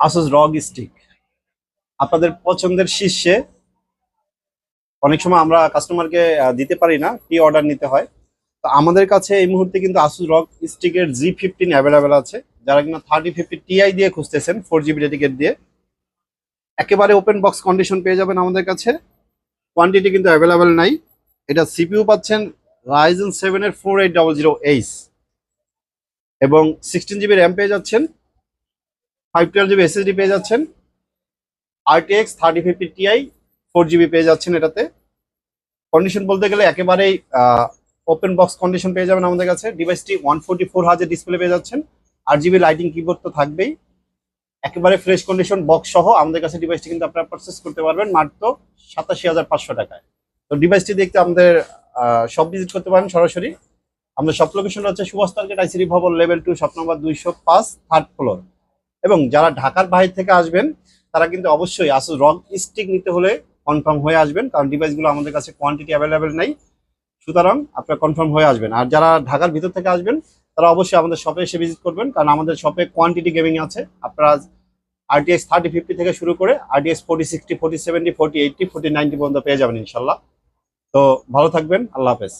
Asus রগ stick আপনাদের পছন্দের শীর্ষে অনেক সময় আমরা কাস্টমারকে দিতে পারি না প্রি অর্ডার নিতে হয়। তো আমাদের কাছে এই মুহূর্তে কিন্তু আসুস রগ স্টিকের জি ফিফটিন অ্যাভেলেবেল আছে, যারা কিনা থার্টি ফিফটি টিআই দিয়ে খুঁজতেছেন ফোর জিবি ডেডিকেট দিয়ে। একেবারে ওপেন বক্স কন্ডিশন পেয়ে যাবেন আমাদের কাছে। কোয়ান্টিটি কিন্তু অ্যাভেলেবেল নাই। এটা সিপিইউ পাচ্ছেন রাইজেন সেভেনের four eight double zero H এবং সিক্সটিন জিবি র্যাম পেয়ে যাচ্ছেন। ফাইভ টুয়েলভ জিবি এসএসডি পেয়ে যাচ্ছেন। RTX thirty fifty Ti four GB পেয়ে যাচ্ছেন এটাতে। কন্ডিশন বলতে গেলে একেবারেই ওপেন বক্স কন্ডিশন পেয়ে যাবেন আমাদের কাছে। ডিভাইসটি ওয়ান ফোর্টি ফোর হাজার ডিসপ্লে পেয়ে যাচ্ছেন। আর জিবি লাইটিং কিবোর্ড তো থাকবেই। একেবারে ফ্রেশ কন্ডিশন বক্স সহ আমাদের কাছে ডিভাইসটি কিন্তু আপনারা পারচেস করতে পারবেন মাত্র সাতাশি হাজার পাঁচশো টাকায়। তো ডিভাইসটি দেখতে আমাদের সব ভিজিট করতে পারেন সরাসরি। আমাদের সব লোকেশন হচ্ছে Subhash target ICD Bhaban level two shop number দুইশো পাঁচ থার্ড ফ্লোর এবং যারা ঢাকার বাইরে থেকে আসবেন, তারা কিন্তু অবশ্যই আসুস রক স্টিক নিতে হলে কনফার্ম হয়ে আসবেন, কারণ ডিভাইসগুলো আমাদের কাছে কোয়ান্টিটি অ্যাভেলেবেল নেই। সুতরাং আপনারা কনফার্ম হয়ে আসবেন। আর যারা ঢাকার ভিতর থেকে আসবেন, তারা অবশ্যই আমাদের শপে এসে ভিজিট করবেন, কারণ আমাদের শপে কোয়ান্টিটি গেমিং আছে। আপনারা আরটিএক্স থার্টি ফিফটি থেকে শুরু করে RTX forty sixty forty seventy forty eighty forty ninety পর্যন্ত পেয়ে যাবেন ইনশাল্লাহ। তো ভালো থাকবেন, আল্লাহ হাফেজ।